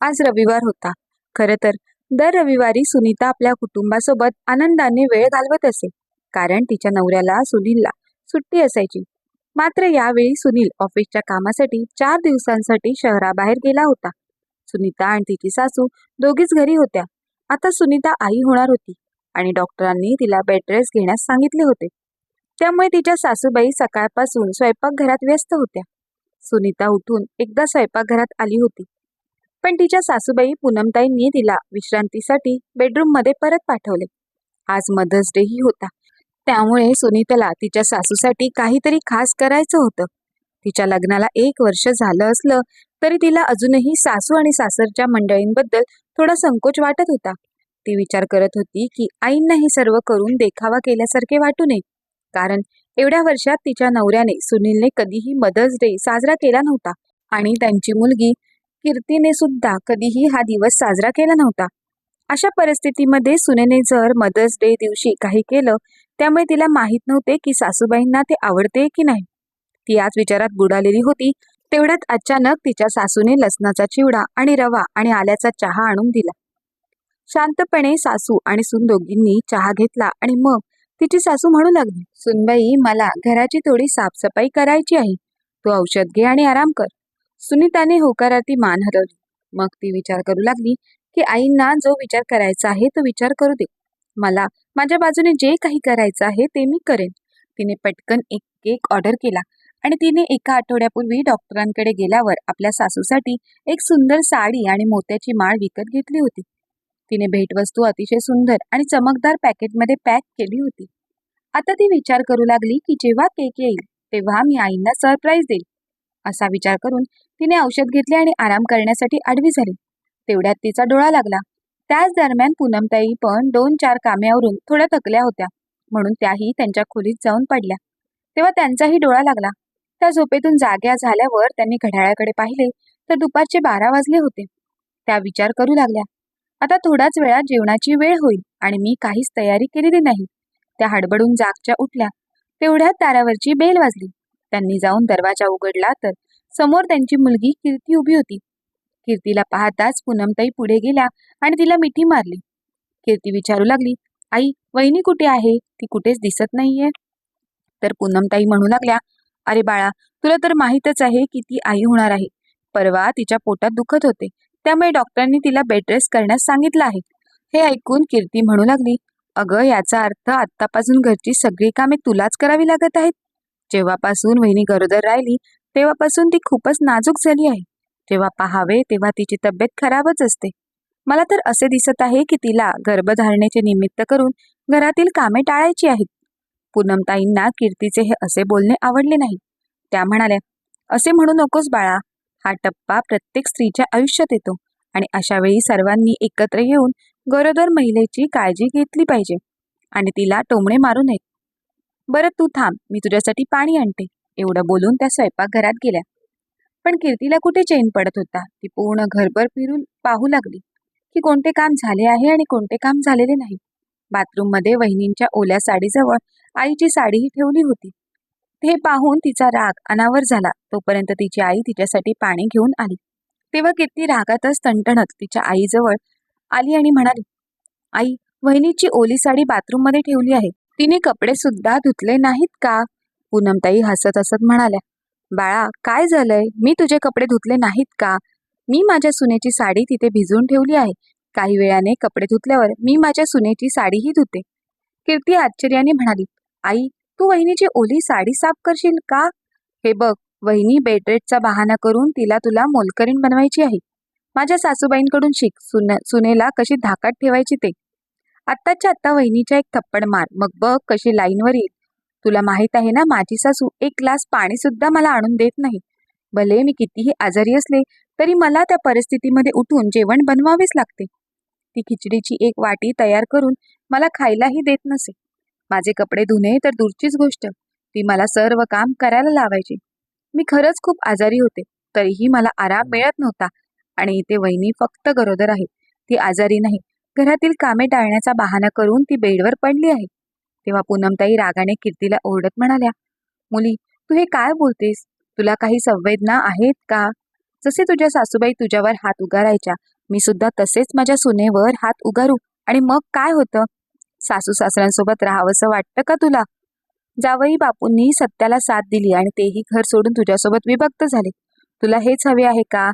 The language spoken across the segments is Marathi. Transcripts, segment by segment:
आज रविवार होता. खरं तर दर रविवारी सुनीता आपल्या कुटुंबासोबत आनंदाने वेळ घालवत असे कारण तिच्या नवऱ्याला सुनीलला सुट्टी असायची. मात्र यावेळी सुनील ऑफिसच्या कामासाठी चार दिवसांसाठी शहराबाहेर गेला होता. सुनीता आणि तिची सासू दोघीच घरी होत्या. आता सुनीता आई होणार होती आणि डॉक्टरांनी तिला बेड रेस्ट घेण्यास सांगितले होते. त्यामुळे तिच्या सासूबाई सकाळपासून स्वयंपाकघरात व्यस्त होत्या. सुनीता उठून एकदा स्वयंपाकघरात आली होती. पण तिच्या सासूबाई पूनमताईंनी तिला विश्रांतीसाठी बेडरूममध्ये परत पाठवले. आज मदर्स डेही होता. त्यामुळे सुनीताला तिच्या सासूसाठी काहीतरी खास करायचं होतं. तिच्या लग्नाला एक वर्ष झालं असलं तरी तिला अजूनही सासू आणि सासरच्या मंडळींबद्दल थोडा संकोच वाटत होता. ती विचार करत होती की आईंना हे सर्व करून देखावा केल्यासारखे वाटू नये. कारण एवढ्या वर्षात तिच्या नवऱ्याने सुनीलने कधीही मदर्स डे साजरा केला नव्हता आणि त्यांची मुलगी कीर्तीने सुद्धा कधीही हा दिवस साजरा केला नव्हता. अशा परिस्थितीमध्ये सुनेने जर मदर्स डे दिवशी काही केलं त्यामुळे तिला माहीत नव्हते की सासूबाईंना ते आवडते की नाही. ती आज विचारात बुडालेली होती तेवढ्यात अचानक तिच्या सासूने लसणाचा चिवडा आणि रवा आणि आल्याचा चहा आणून दिला. शांतपणे सासू आणि सून दोघींनी चहा घेतला आणि मग तिची सासू म्हणू लागली सुनबाई मला घराची थोडी साफसफाई करायची आहे. तू औषध घे आणि आराम कर. सुनीताने होकाराती मान हरवली. मग ती विचार करू लागली की आईंना जो विचार करायचा आहे तो विचार करू दे. मला माझ्या बाजूने जे काही करायचं आहे ते मी करेन. तिने पटकन एक केक ऑर्डर केला आणि तिने एका आठवड्यापूर्वी डॉक्टरांकडे गेल्यावर आपल्या सासूसाठी एक सुंदर साडी आणि मोत्याची माळ विकत घेतली होती. तिने भेटवस्तू अतिशय सुंदर आणि चमकदार पॅकेटमध्ये पॅक केली होती. आता ती विचार करू लागली की जेव्हा केक येईल तेव्हा मी आईंना सरप्राईज देईल. असा विचार करून तिने औषध घेतले आणि आराम करण्यासाठी आडवी झाली. तेवढ्यात तिचा डोळा लागला. त्याच दरम्यान पूनमताई पण दोन चार काम्यावरून थोड्या थकल्या होत्या म्हणून त्याही त्यांच्या खोलीत जाऊन पडल्या. तेव्हा त्यांचाही डोळा लागला. त्या झोपेतून जाग्या झाल्यावर त्यांनी घड्याळाकडे पाहिले तर दुपारचे बारा वाजले होते. त्या विचार करू लागल्या. आता थोड्याच वेळात जेवणाची वेळ होईल आणि मी काहीच तयारी केलेली नाही. त्या हडबडून जागच्या उठल्या. तेवढ्यात दारावरची बेल वाजली. त्यांनी जाऊन दरवाजा उघडला तर समोर त्यांची मुलगी कीर्ती उभी होती. कीर्तीला पाहताच पूनमताई पुढे गेल्या आणि तिला मिठी मारली. कीर्ती विचारू लागली आई वहिनी कुठे आहे? ती कुठेच दिसत नाहीये. तर पूनमताई म्हणू लागल्या अरे बाळा तुला तर माहीतच आहे की ती आई होणार आहे. परवा तिच्या पोटात दुखत होते. त्यामुळे डॉक्टरांनी तिला बेडरेस्ट करण्यास सांगितलं आहे. हे ऐकून कीर्ती म्हणू लागली अगं याचा अर्थ आत्तापासून घरची सगळी कामे तुलाच करावी लागत आहेत. जेव्हापासून वहिनी गरोदर राहिली तेव्हापासून ती खूपच नाजूक झाली आहे. जेव्हा पाहावे तेव्हा तिची तब्येत खराबच असते. मला तर असे दिसत आहे की तिला गर्भधारणेचे निमित्त करून घरातील कामे टाळायची आहेत. पूनमताईंना कीर्तीचे हे असे बोलणे आवडले नाही. त्या म्हणाल्या असे म्हणू नकोस बाळा. हा टप्पा प्रत्येक स्त्रीच्या आयुष्यात येतो आणि अशा वेळी सर्वांनी एकत्र येऊन गरोदर महिलेची काळजी घेतली पाहिजे आणि तिला टोमणे मारू नयेत. बरं तू थांब मी तुझ्यासाठी पाणी आणते. एवढं बोलून त्या स्वयंपाकघरात गेल्या. पण कीर्तीला कुठे चैन पडत होता? ती पूर्ण घरभर फिरून पाहू लागली की कोणते काम झाले आहे आणि कोणते काम झालेले नाही. बाथरूममध्ये वहिनींच्या ओल्या साडीजवळ आईची साडीही ठेवली होती. ते पाहून तिचा राग अनावर झाला. तोपर्यंत तिची आई तिच्यासाठी पाणी घेऊन आली. तेव्हा कीर्ती रागातच तणतणत तिच्या आईजवळ आली आणि म्हणाली आई वहिनीची ओली साडी बाथरूममध्ये ठेवली आहे. तिने कपडे सुद्धा धुतले नाहीत का? पूनमताई हसत हसत म्हणाल्या बाळा काय झालंय? मी तुझे कपडे धुतले नाहीत का? मी माझ्या सुनेची साडी तिथे भिजवून ठेवली आहे. काही वेळाने कपडे धुतल्यावर मी माझ्या सुनेची साडीही धुते. कीर्ती आश्चर्याने म्हणाली आई तू वहिनीची ओली साडी साफ करशील का? हे बघ वहिनी बेडरेटचा बहाणा करून तिला तुला मोलकरीण बनवायची आहे. माझ्या सासूबाईंकडून शिक सुन सुनेला कशी धाकात ठेवायची ते. आत्ताच्या आत्ता वहिनीच्या एक थप्पड मार. मग बघ कशी लाईनवर येईल. तुला माहीत आहे ना माझी सासू एक ग्लास पाणी सुद्धा मला आणून देत नाही. भले मी कितीही आजारी असले तरी मला त्या परिस्थितीमध्ये उठून जेवण बनवावेच लागते. ती खिचडीची एक वाटी तयार करून मला खायलाही देत नसे. माझे कपडे धुणे तर दूरचीच गोष्ट. ती मला सर्व काम करायला लावायची. मी खरंच खूप आजारी होते तरीही मला आराम मिळत नव्हता. आणि इथे वहिनी फक्त गरोदर आहे. ती आजारी नाही घरातील कामे टाळण्याचा बहाणा करून ती बेडवर पडली आहे. तेव्हा पूनमताई रागाने कीर्तीला ओरडत म्हणाल्या मुली तू हे काय बोलतेस? तुला काही संवेदना आहेत का? जसे तुझ्या सासूबाई तुझ्यावर हात उगारायच्या मी सुद्धा तसेच माझ्या सुनेवर हात उगारू. आणि मग काय होतं? सासू सासऱ्यांसोबत राहावंसं वाटतं का तुला? जावई बापूंनी सत्याला साथ दिली आणि तेही घर सोडून तुझ्यासोबत विभक्त झाले. तुला हेच हवे आहे का?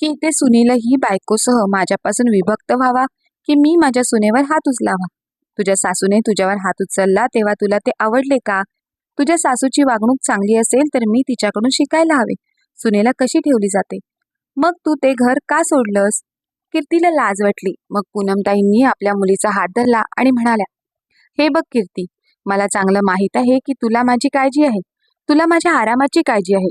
की ते सुनीलही बायकोसह माझ्यापासून विभक्त व्हावा? की मी माझ्या सुनेवर हात उचलावा. तुझ्या सासूने तुझ्यावर हात उचलला तेव्हा तुला ते आवडले का? तुझ्या सासूची वागणूक चांगली असेल तर मी तिच्याकडून शिकायला हवे. सुनेला कशी ठेवली जाते? मग तू ते घर का सोडलंस? कीर्तीला लाज वाटली. मग पूनमताईंनी आपल्या मुलीचा हात धरला आणि म्हणाल्या हे बघ कीर्ती मला चांगलं माहीत आहे की तुला माझी काळजी आहे. तुला माझ्या आरामाची काळजी आहे.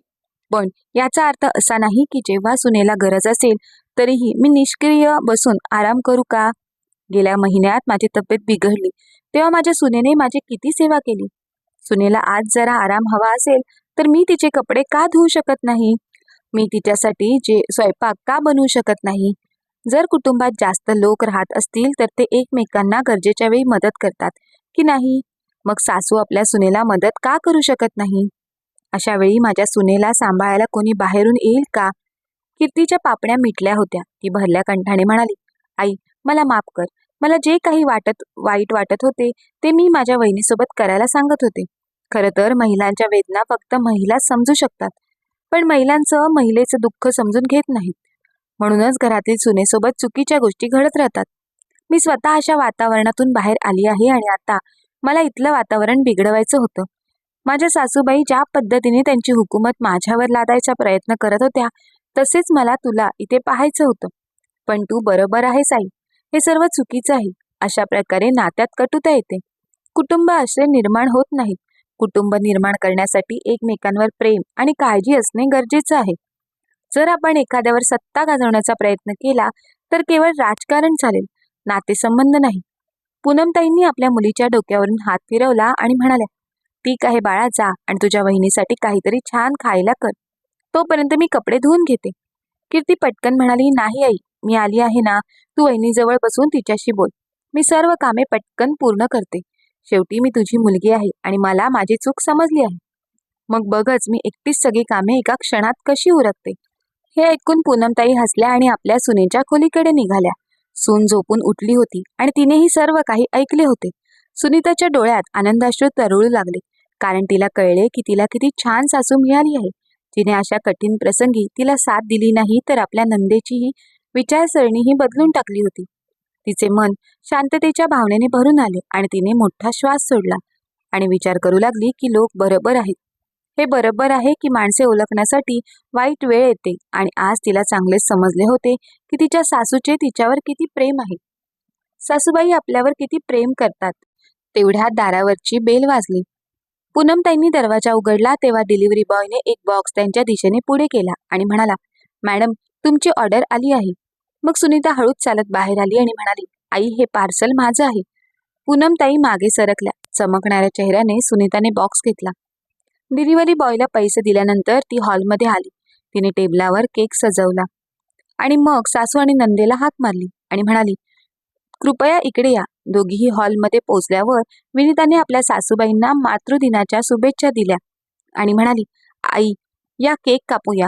पण याचा अर्थ असा नाही की जेव्हा सुनेला गरज असेल तरीही मी निष्क्रिय बसून आराम करू का? गेल्या महिन्यात माझी तब्येत बिघडली. तेव्हा माझ्या सुनेने माझी किती सेवा केली. सुनेला आज जरा आराम हवा असेल तर मी तिचे कपडे का धुवू शकत नाही? मी तिच्यासाठी जे स्वयंपाक का बनवू शकत नाही? जर कुटुंबात जास्त लोक राहत असतील तर ते एकमेकांना गरजेच्या वेळी मदत करतात की नाही? मग सासू आपल्या सुनेला मदत का करू शकत नाही? अशा वेळी माझ्या सुनेला सांभाळायला कोणी बाहेरून येईल का? कीर्तीच्या पापण्या मिटल्या होत्या. ती भरल्या कंठाने म्हणाली मला माफ कर. मला जे काही वाटत वाईट वाटत होते ते मी माझ्या वहिनीसोबत करायला सांगत होते. खरं तर महिलांच्या वेदना फक्त महिला समजू शकतात पण महिलांचं महिलेचं दुःख समजून घेत नाहीत. म्हणूनच घरातील सुनेसोबत चुकीच्या गोष्टी घडत राहतात. मी स्वतः अशा वातावरणातून बाहेर आली आहे आणि आता मला इथलं वातावरण बिघडवायचं होतं. माझ्या सासूबाई ज्या पद्धतीने त्यांची हुकूमत माझ्यावर लादायचा प्रयत्न करत होत्या तसेच मला तुला इथे पाहायचं होतं. पण तू बरोबर आहेस आई. हे सर्व चुकीचं आहे. अशा प्रकारे नात्यात कटुता येते. कुटुंब असे निर्माण होत नाहीत कुटुंब निर्माण करण्यासाठी एकमेकांवर प्रेम आणि काळजी असणे गरजेचं आहे. जर आपण एखाद्यावर सत्ता गाजवण्याचा प्रयत्न केला तर केवळ राजकारण चालेल नातेसंबंध नाही. पूनमताईंनी आपल्या मुलीच्या डोक्यावरून हात फिरवला आणि म्हणाल्या ठीक आहे बाळा जा आणि तुझ्या वहिनीसाठी काहीतरी छान खायला कर. तोपर्यंत मी कपडे धुवून घेते. कीर्ती पटकन म्हणाली नाही आई मी आली आहे ना तू वहिनीजवळ बसून तिच्याशी बोल. मी सर्व कामे पटकन पूर्ण करते. शेवटी मी तुझी मुलगी आहे आणि मला माझी चूक समजली आहे. मग बघच मी एकटीच सगळी कामे एका क्षणात कशी उरकते. हे ऐकून पूनमताई हसल्या आणि आपल्या सुनेच्या खोलीकडे निघाल्या. सून झोपून उठली होती आणि तिनेही सर्व काही ऐकले होते. सुनीताच्या डोळ्यात आनंदाश्रू तरळू लागले कारण तिला कळले की तिला किती छान सासू मिळाली आहे. तिने अशा कठीण प्रसंगी तिला साथ दिली नाही तर आपल्या नंदेचीही विचारसरणी ही बदलून टाकली होती. तिचे मन शांततेच्या भावनेने भरून आले आणि तिने मोठा श्वास सोडला आणि विचार करू लागली की लोक बरोबर आहेत. हे बरोबर आहे की माणसे ओळखण्यासाठी वाईट वेळ येते आणि आज तिला चांगलेच समजले होते की तिच्या सासूचे तिच्यावर किती प्रेम आहे. सासूबाई आपल्यावर किती प्रेम करतात. तेवढ्या दारावरची बेल वाजली. पूनम त्यांनी दरवाजा उघडला तेव्हा डिलिव्हरी बॉयने एक बॉक्स त्यांच्या दिशेने पुढे केला आणि म्हणाला मॅडम तुमची ऑर्डर आली आहे. मग सुनीता हळूच चालत बाहेर आली आणि म्हणाली आई हे पार्सल माझं आहे. पूनमताई मागे सरकल्या. चमकणाऱ्या चेहऱ्याने सुनीताने बॉक्स घेतला. डिलिव्हरी बॉयला पैसे दिल्यानंतर ती हॉलमध्ये आली. तिने टेबलावर केक सजवला. आणि मग सासू आणि नंदेला हाक मारली आणि म्हणाली कृपया इकडे या. दोघीही हॉलमध्ये पोचल्यावर विनिताने आपल्या सासूबाईंना मातृदिनाच्या शुभेच्छा दिल्या. आणि म्हणाली आई या केक कापूया.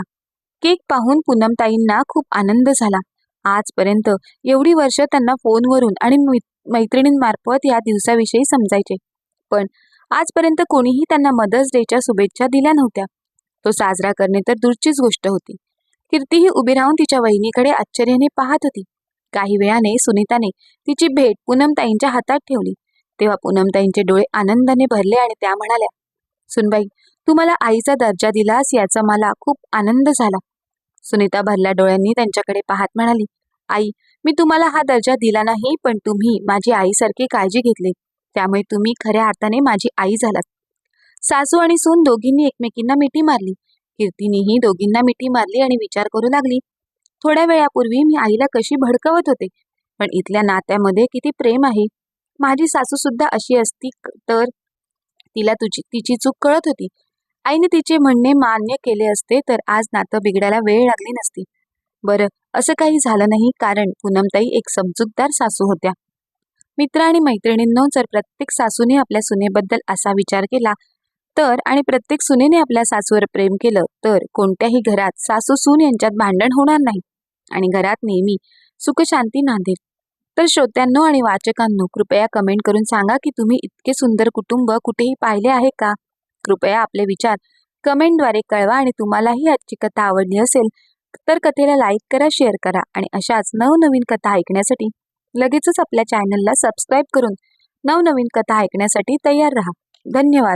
केक पाहून पूनमताईंना खूप आनंद झाला. आजपर्यंत एवढी वर्ष त्यांना फोनवरून आणि मै- मैत्रिणींमार्फत या दिवसाविषयी समजायचे. पण आजपर्यंत कोणीही त्यांना मदर्स डेच्या शुभेच्छा दिल्या नव्हत्या. तो साजरा करणे तर दूरचीच गोष्ट होती. कीर्तीही उभी राहून तिच्या वहिनीकडे आश्चर्याने पाहत होती. काही वेळाने सुनीताने तिची भेट पूनमताईंच्या हातात ठेवली. तेव्हा पूनमताईंचे डोळे आनंदाने भरले आणि त्या म्हणाल्या सुनबाई तू मला आईचा दर्जा दिलास याचा मला खूप आनंद झाला. सुनीता भरल्या डोळ्यांनी त्यांच्याकडे पाहत म्हणाली आई मी तुम्हाला हा दर्जा दिला नाही पण तुम्ही माझी आईसारखी काळजी घेतली. त्यामुळे तुम्ही खऱ्या अर्थाने माझी आई झालात. सासू आणि सून दोघींनी एकमेकींना मिठी मारली. कीर्तीनेही दोघींना मिठी मारली आणि विचार करू लागली. थोड्या वेळापूर्वी मी आईला कशी भडकवत होते पण इथल्या नात्यामध्ये किती प्रेम आहे. माझी सासू सुद्धा अशी असती तर तिला तुझी तिची चूक कळत होती. आईने तिचे म्हणणे मान्य केले असते तर आज नातं बिघडायला वेळ लागली नसती. बरं असं काही झालं नाही कारण पूनमताई एक समजूतदार सासू होत्या. मित्र आणि मैत्रिणींनो जर प्रत्येक सासूने आपल्या सुनेबद्दल असा विचार केला तर आणि प्रत्येक सुनेने आपल्या सासूवर प्रेम केलं तर कोणत्याही घरात सासू सून यांच्यात भांडण होणार नाही. आणि घरात नेहमी सुखशांती नांदेल. तर श्रोत्यांनो आणि वाचकांनो कृपया कमेंट करून सांगा की तुम्ही इतके सुंदर कुटुंब कुठेही पाहिले आहे का? कृपया आपले विचार कमेंटद्वारे कळवा आणि तुम्हालाही आजची कथा आवडली असेल तर कथेला लाईक करा शेअर करा आणि अशाच नवनवीन कथा ऐकण्यासाठी लगेचच आपल्या चॅनलला सबस्क्राईब करून नवनवीन कथा ऐकण्यासाठी तयार राहा. धन्यवाद.